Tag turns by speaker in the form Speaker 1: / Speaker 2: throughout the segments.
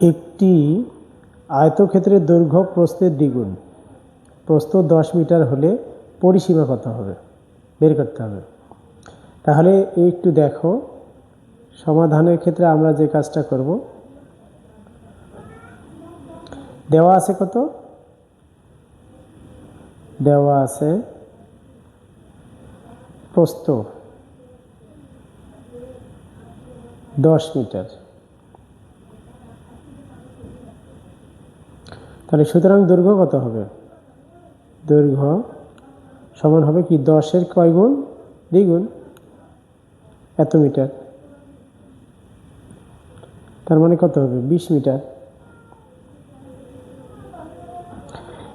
Speaker 1: একটি আয়তক্ষেত্রের দৈর্ঘ্য প্রস্থের দ্বিগুণ। প্রস্থ দশ মিটার হলে পরিসীমা কত হবে? বের করতে হবে। তাহলে একটু দেখো, সমাধানের ক্ষেত্রে আমরা যে কাজটা করব। দেওয়া আছে কত? দেওয়া আছে প্রস্থ দশ মিটার। তাহলে সুতরাং দৈর্ঘ্য কত হবে? দৈর্ঘ্য সমান হবে কি? দশের কয় গুণ? দ্বিগুণ এত মিটার। তার মানে কত হবে? বিশ মিটার।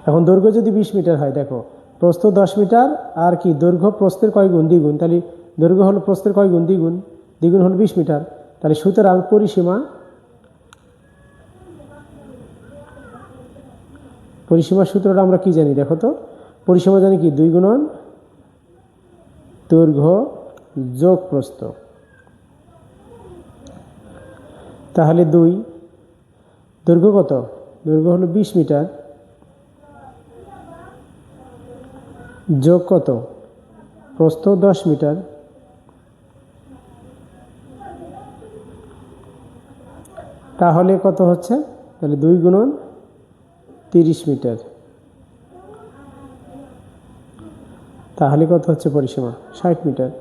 Speaker 1: এখন দৈর্ঘ্য যদি বিশ মিটার হয়, দেখো, প্রস্থ দশ মিটার আর কি? দৈর্ঘ্য প্রস্থের কয় গুণ? দ্বিগুণ তাহলে দৈর্ঘ্য হলো প্রস্থের কয় গুণ? দ্বিগুণ দ্বিগুণ হলো বিশ মিটার। তাহলে সুতরাং পরিসীমা পরিসীমার সূত্রটা আমরা কি জানি? দেখো তো। পরিসীমা জানি কি? দুই গুণন দৈর্ঘ্য যোগ প্রস্থ। তাহলে দুই। দৈর্ঘ্য কত? দৈর্ঘ্য হলো বিশ মিটার। যোগ কত? প্রস্থ দশ মিটার। তাহলে কত হচ্ছে? তাহলে দুই গুণন তিরিশ মিটার। তাহলে কত হচ্ছে পরিসীমা? ষাট মিটার।